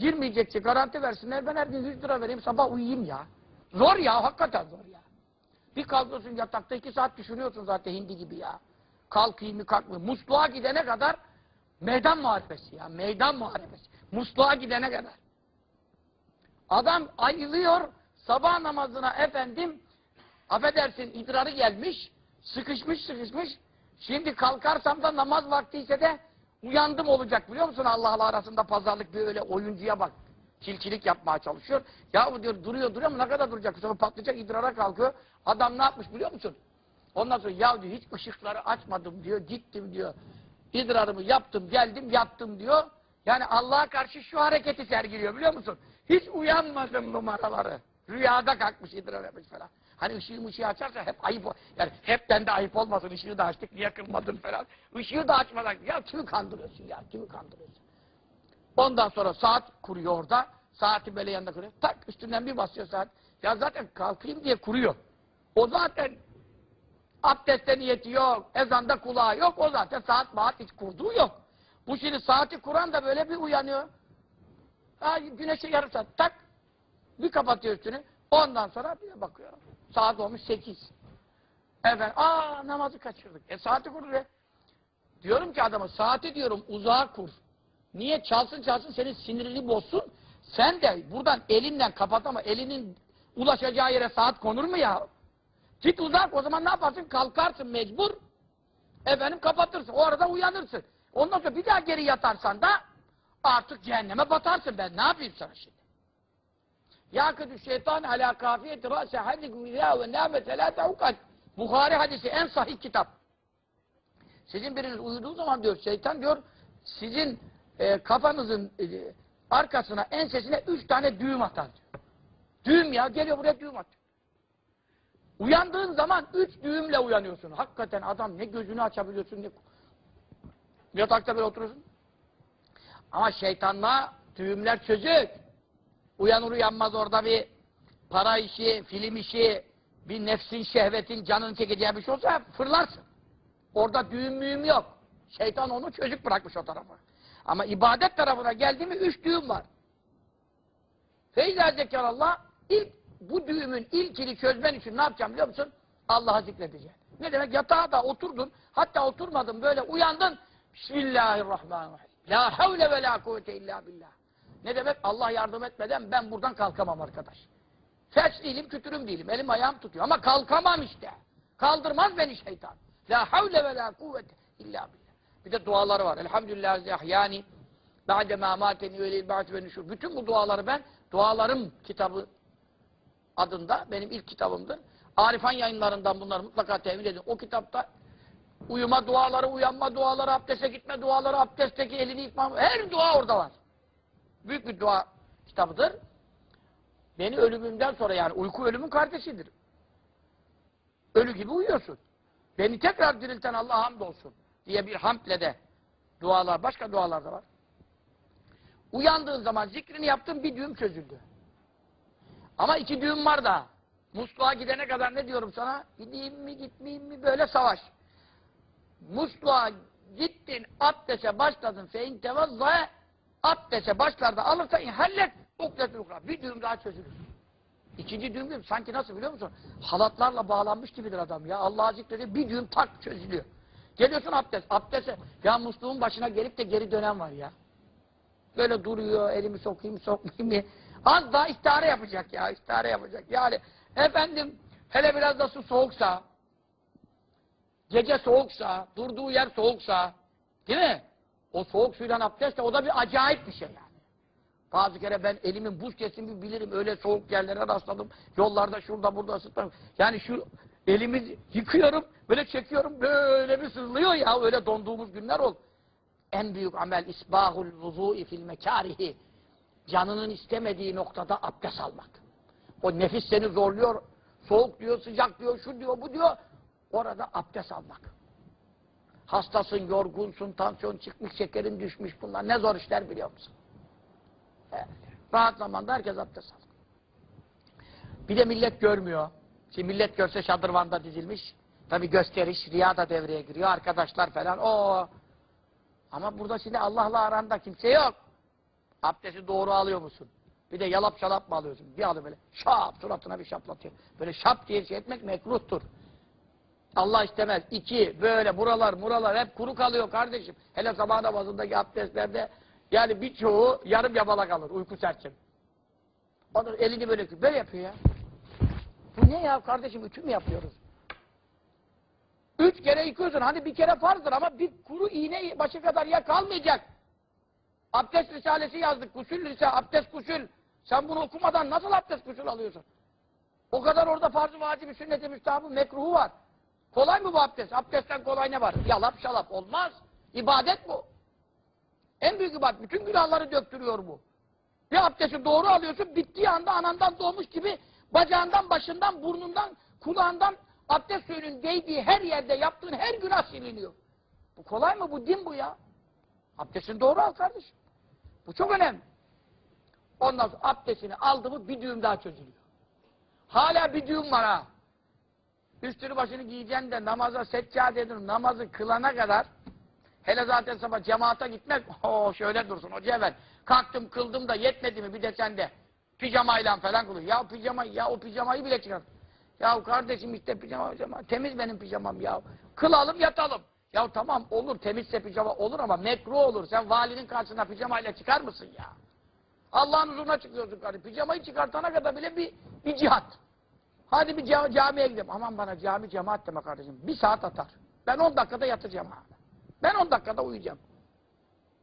Girmeyecekse garanti versinler. Ben her gün 100 lira vereyim sabah uyuyayım ya. Zor ya hakikaten zor ya. Bir kalkıyorsun yatakta iki saat düşünüyorsun zaten hindi gibi ya. Kalkayım mı kalkmayayım. Musluğa gidene kadar meydan muharebesi ya. Meydan muharebesi. Musluğa gidene kadar. Adam ayılıyor sabah namazına efendim affedersin idrarı gelmiş sıkışmış sıkışmış şimdi kalkarsam da namaz vaktiyse de uyandım olacak biliyor musun? Allah'la arasında pazarlık bir öyle oyuncuya bak. Çilçilik yapmaya çalışıyor. Ya diyor duruyor duruyor ama ne kadar duracak? Sonra patlayacak idrara kalkıyor. Adam ne yapmış biliyor musun? Ondan sonra ya diyor hiç ışıkları açmadım diyor gittim diyor. İdrarımı yaptım geldim yattım diyor. Yani Allah'a karşı şu hareketi sergiliyor biliyor musun? Hiç uyanmadım numaraları. Rüyada kalkmış idrar yapmış falan Hani ışığı mışığı açarsa hep ayıp Yani hepten de ayıp olmasın ışığı da açtık niye kılmadın falan. Işığı da açmadan ya kimi kandırıyorsun ya kimi kandırıyorsun. Ondan sonra saat kuruyor orada. Saati böyle yanında kuruyor. Tak üstünden bir basıyor saat. Ya zaten kalkayım diye kuruyor. O zaten abdestte niyeti yok. Ezanda kulağı yok. O zaten saat maat hiç kurduğu yok. Bu şimdi saati kuran da böyle bir uyanıyor. Ha, güneşe yarım saat tak. Bir kapatıyor üstünü. Ondan sonra bir bakıyor. Saat olmuş sekiz. Efendim, aa namazı kaçırdık. E saati kur be. Diyorum ki adama saati diyorum uzağa kur. Niye çalsın çalsın senin sinirini bozsun. Sen de buradan elinden kapat ama elinin ulaşacağı yere saat konur mu ya? Git uzak o zaman ne yaparsın? Kalkarsın mecbur. Efendim kapatırsın. O arada uyanırsın. Ondan sonra bir daha geri yatarsan da artık cehenneme batarsın. Ben ne yapayım sana şimdi? Yakıdü şeytan ala kafiyeti ra'se hadikum izâ ve nâmete lâ tehukat. Bukhari hadisi en sahih kitap. Sizin biriniz uyuduğu zaman diyor şeytan diyor sizin e, kafanızın e, arkasına ensesine üç tane düğüm atar diyor. Düğüm ya geliyor buraya düğüm atıyor. Uyandığın zaman üç düğümle uyanıyorsun. Hakikaten adam ne gözünü açabiliyorsun ne yatakta böyle oturuyorsun. Ama şeytanla düğümler çözük. Uyanır uyanmaz orada bir para işi, film işi, bir nefsin, şehvetin, canını çekeceği bir şey olsa fırlarsın. Orada düğüm mühüm yok. Şeytan onu çocuk bırakmış o tarafa. Ama ibadet tarafına geldi mi üç düğüm var. Feyza zekarallah ilk bu düğümün ilkini çözmen için ne yapacağım biliyor musun? Allah'ı zikredeceksin. Ne demek? Yatağa da oturdun. Hatta oturmadın böyle uyandın. Bismillahirrahmanirrahim. La havle ve la kuvvete illa billah. Ne demek? Allah yardım etmeden ben buradan kalkamam arkadaş. Felç değilim, kütürüm değilim. Elim ayağım tutuyor. Ama kalkamam işte. Kaldırmaz beni şeytan. La havle ve la kuvvete illa billah. Bir de duaları var. Elhamdülillah yahyani ba'de ma mateni ve lil ba'd ve nüşur. Bütün bu duaları ben dualarım kitabı adında benim ilk kitabımdır. Arifan yayınlarından bunları mutlaka temin edin. O kitapta uyuma duaları, uyanma duaları, abdeste gitme duaları, abdestteki elini yıkma, her dua orada var. Büyük bir dua kitabıdır. Beni ölümümden sonra yani uyku ölümün kardeşidir. Ölü gibi uyuyorsun. Beni tekrar dirilten Allah'a hamdolsun diye bir hamdle de dualar, başka dualar da var. Uyandığın zaman zikrini yaptın bir düğüm çözüldü. Ama iki düğüm var da. Musluğa gidene kadar ne diyorum sana? Gideyim mi gitmeyeyim mi böyle savaş. Musluğa gittin abdese başladın fein tevazzaya abdese başlarda alırsan hallet ukletül ukra. Bir düğüm daha çözülür. İkinci düğüm değil? Sanki nasıl biliyor musun? Halatlarla bağlanmış gibidir adam ya. Allah'a zikrediyor bir düğüm tak çözülüyor. Geliyorsun abdest. Abdeste. Ya musluğun başına gelip de geri dönen var ya. Böyle duruyor, elimi sokayım sokmayayım mı? Az daha istihare yapacak ya, istihare yapacak. Yani efendim hele biraz da su soğuksa, gece soğuksa, durduğu yer soğuksa, değil mi? O soğuk suyla abdest de o da bir acayip bir şey yani. Bazı kere ben elimin buz kesimi bilirim, öyle soğuk yerlere rastladım. Yollarda şurada burada ısıtlarım. Yani şu elimi yıkıyorum, böyle çekiyorum, böyle bir sızlıyor ya, öyle donduğumuz günler oldu en büyük amel isbahul vuzu'i fil mekarihi. Canının istemediği noktada abdest almak. O nefis seni zorluyor. Soğuk diyor, sıcak diyor, şu diyor, bu diyor. Orada abdest almak. Hastasın, yorgunsun, tansiyon çıkmış, şekerin düşmüş bunlar. Ne zor işler biliyor musun? Evet. Rahat zamanda herkes abdest alır. Bir de millet görmüyor. Şimdi millet görse şadırvanda dizilmiş. Tabi gösteriş, riya da devreye giriyor. Arkadaşlar falan. o. Ama burada şimdi Allah'la aranda kimse yok. Abdesti doğru alıyor musun? Bir de yalap şalap mı alıyorsun? Bir alıyor böyle şap suratına bir şaplatıyor. Böyle şap diye şey etmek mekruhtur. Allah istemez. İki, böyle buralar muralar hep kuru kalıyor kardeşim. Hele sabah namazındaki abdestlerde yani birçoğu yarım yamalak alır uyku serçem. O da elini böyle böyle yapıyor ya. Bu ne ya kardeşim ütü mü yapıyoruz? Üç kere yıkıyorsun. Hani bir kere farzdır ama bir kuru iğne başı kadar ya kalmayacak. Abdest risalesi yazdık. Kusül risale, abdest kusül. Sen bunu okumadan nasıl abdest kusül alıyorsun? O kadar orada farz-ı vacibi, sünnet-i müstahabı, mekruhu var. Kolay mı bu abdest? Abdestten kolay ne var? Yalap şalap. Olmaz. İbadet bu. En büyük ibadet. Bütün günahları döktürüyor bu. Bir abdesti doğru alıyorsun, bittiği anda anandan doğmuş gibi bacağından, başından, burnundan, kulağından abdest suyunun değdiği her yerde yaptığın her günah siliniyor. Bu kolay mı? Bu din bu ya. Abdestini doğru al kardeşim. Bu çok önemli. Ondan sonra abdestini aldı mı bir düğüm daha çözülüyor. Hala bir düğüm var ha. Üstünü başını giyeceksin de namaza seccade edin, namazı kılana kadar hele zaten sabah cemaate gitmek o şöyle dursun hoca efendi. Kalktım kıldım da yetmedi mi bir de sen de pijamayla falan kılıyor. Ya pijama ya o pijamayı bile çıkar. Ya kardeşim işte pijama pijama temiz benim pijamam ya. Kılalım yatalım. Ya tamam olur temizse pijama olur ama mekruh olur. Sen valinin karşısına pijamayla çıkar mısın ya? Allah'ın huzuruna çıkıyorsun kardeşim. Pijamayı çıkartana kadar bile bir, bir cihat. Hadi bir cami, camiye gidelim. Aman bana cami cemaat deme kardeşim. Bir saat atar. Ben 10 dakikada yatacağım ha. Ben 10 dakikada uyuyacağım.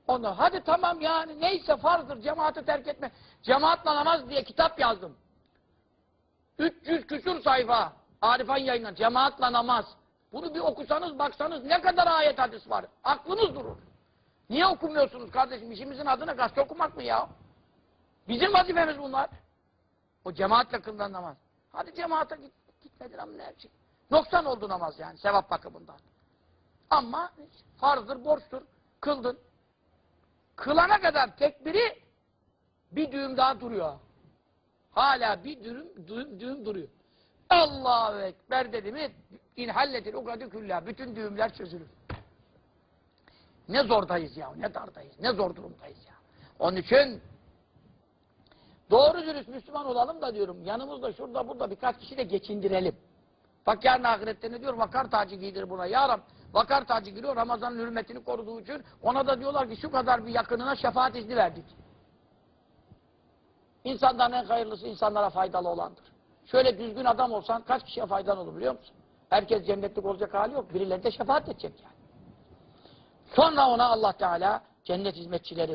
Ondan hadi tamam yani neyse farzdır cemaati terk etme. Cemaatla namaz diye kitap yazdım. 300 küsur sayfa. Arifan yayınlan. Cemaatla namaz. Bunu bir okusanız baksanız ne kadar ayet hadis var. Aklınız durur. Niye okumuyorsunuz kardeşim? İşimizin adına gazete okumak mı ya? Bizim vazifemiz bunlar. O cemaatle kılınan namaz. Hadi cemaate git, gitmedin ama ne şey. Noksan oldu namaz yani sevap bakımından. Ama farzdır, borçtur. Kıldın. Kılana kadar tekbiri bir düğüm daha duruyor. Hala bir düğüm, düğüm, düğüm duruyor. Allahu Ekber dedi mi inhalletil ukadü külla. Bütün düğümler çözülür. Ne zordayız ya, ne dardayız, ne zor durumdayız ya. Onun için doğru dürüst Müslüman olalım da diyorum, yanımızda şurada burada birkaç kişi de geçindirelim. Bak yarın ahirette ne diyor? Vakar tacı giydir buna. Ya Rab, vakar tacı giriyor Ramazan'ın hürmetini koruduğu için ona da diyorlar ki şu kadar bir yakınına şefaat izni verdik. İnsanların en hayırlısı insanlara faydalı olandır. Şöyle düzgün adam olsan kaç kişiye faydalı olur biliyor musun? Herkes cennetlik olacak hali yok. Birileri de şefaat edecek yani. Sonra ona Allah Teala cennet hizmetçileri